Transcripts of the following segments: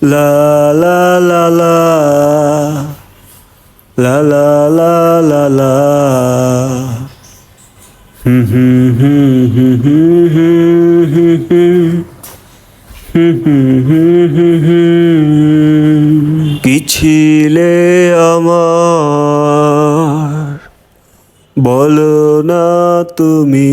La la la la La la la la la কি ছিলে আমার বলো না তুমি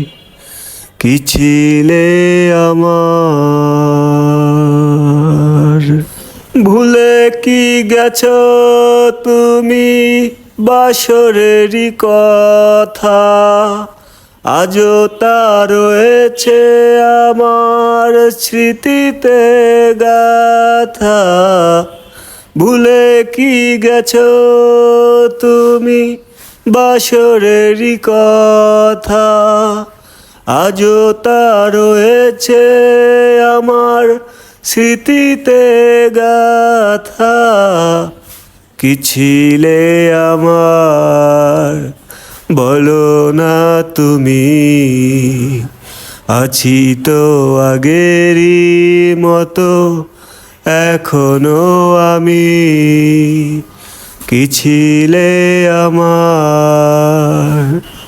কি ছিলে আমার? ভুলে কি গেছ তুমি বাসরেরই কথা? আজও তা রয়েছে আমার স্মৃতিতে গাথা। ভুলে কি গেছ তুমি বাসরেরই কথা? আজও তা রয়েছে আমার স্মৃতিতে গাথা। কি ছিলে আমার, বলো না তুমি, আছি তো আগেরই মতো, এখনও আমি। কি ছিলে আমার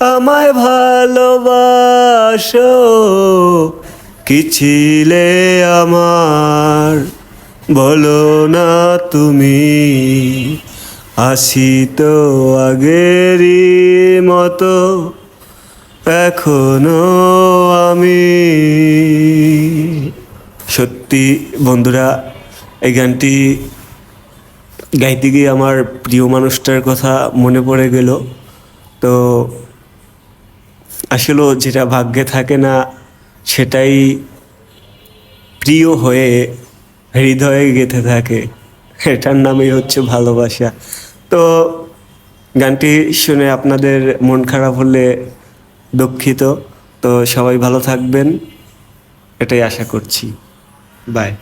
আমায় ভালোবাসো, কি ছিলে আমার? বলো না তুমি, আসি তো আগেরই মতো, এখনও আমি। সত্যি বন্ধুরা, এই গানটি গাইতে গিয়ে আমার প্রিয় মানুষটার কথা মনে পড়ে গেল। তো আসলে যেটা ভাগ্যে থাকে না, সেটাই প্রিয় হয়ে হৃদয়ে গেঁথে থাকে। এটার নামই হচ্ছে ভালোবাসা। তো গানটি শুনে আপনাদের মন খারাপ হলে দুঃখিত। তো সবাই ভালো থাকবেন। এটাই আশা করছি। বাই